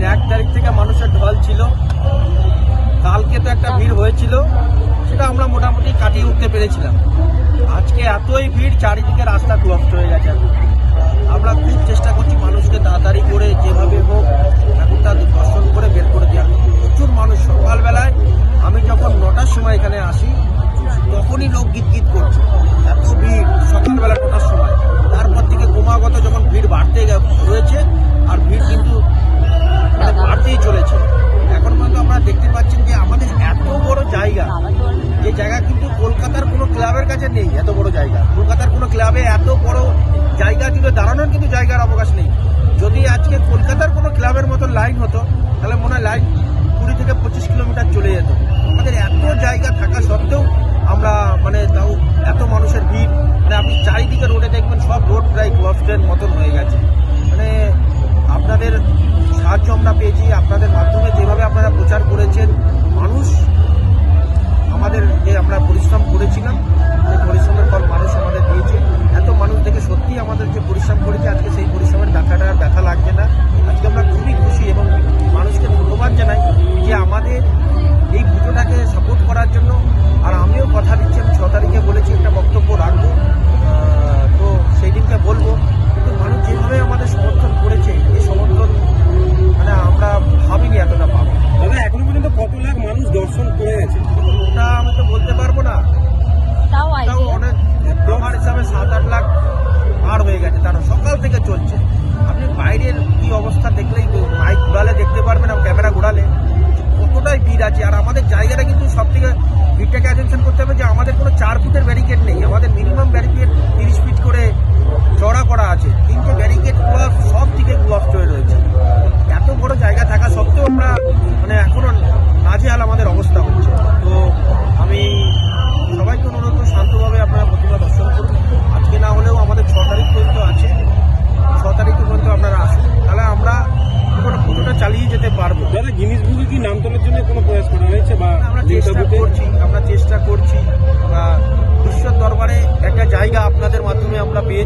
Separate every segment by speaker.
Speaker 1: দিন এক তারিখ থেকে মানুষের ঢল ছিল। কালকে তো একটা ভিড় হয়েছিল, সেটা আমরা মোটামুটি কাটিয়ে উঠতে পেরেছিলাম। আজকে এতই ভিড়, চারিদিকে রাস্তা ক্লস্ট হয়ে গেছে। আমরা খুব চেষ্টা করছি মানুষকে তাড়াতাড়ি করে ক্লাবের কাছে নেই, এত বড় জায়গা। কলকাতার কোনো ক্লাবে এত বড় জায়গা জুড়ে দাঁড়ানোর কিন্তু জায়গার অবকাশ নেই। যদি আজকে কলকাতার কোনো ক্লাবের মতো লাইন হতো, তাহলে মনে হয় লাইন কুড়ি থেকে পঁচিশ কিলোমিটার চলে যেত। আমাদের এত জায়গা থাকা সত্ত্বেও আমরা মানে তাও আছে। আর আমাদের জায়গাটা কিন্তু সব থেকে ভিড়টাকে অ্যাটেনশন করতে হবে যে আমাদের কোনো চার ফুটের ব্যারিকেড নেই। আমাদের মিনিমাম ব্যারিকেড তিরিশ ফিট করে চড়া করা আছে। কিন্তু ব্যারিকেড ক্লস সব দিকে ক্লস্ট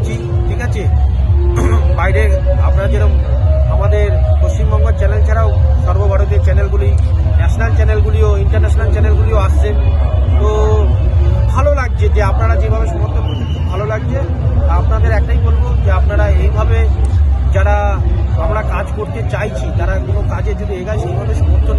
Speaker 1: পেয়েছি ঠিক আছে? বাইরে আপনারা যেরকম আমাদের পশ্চিমবঙ্গের চ্যানেল ছাড়াও সর্বভারতীয় চ্যানেলগুলি, ন্যাশনাল চ্যানেলগুলিও, ইন্টারন্যাশনাল চ্যানেলগুলিও আসছে। তো ভালো লাগছে যে আপনারা যেভাবে সমর্থন করছেন, খুব ভালো লাগছে। আপনাদের একটাই বলব যে আপনারা এইভাবে যারা আমরা কাজ করতে চাইছি তারা কোনো কাজে যদি এগায়, সেইভাবে সমর্থন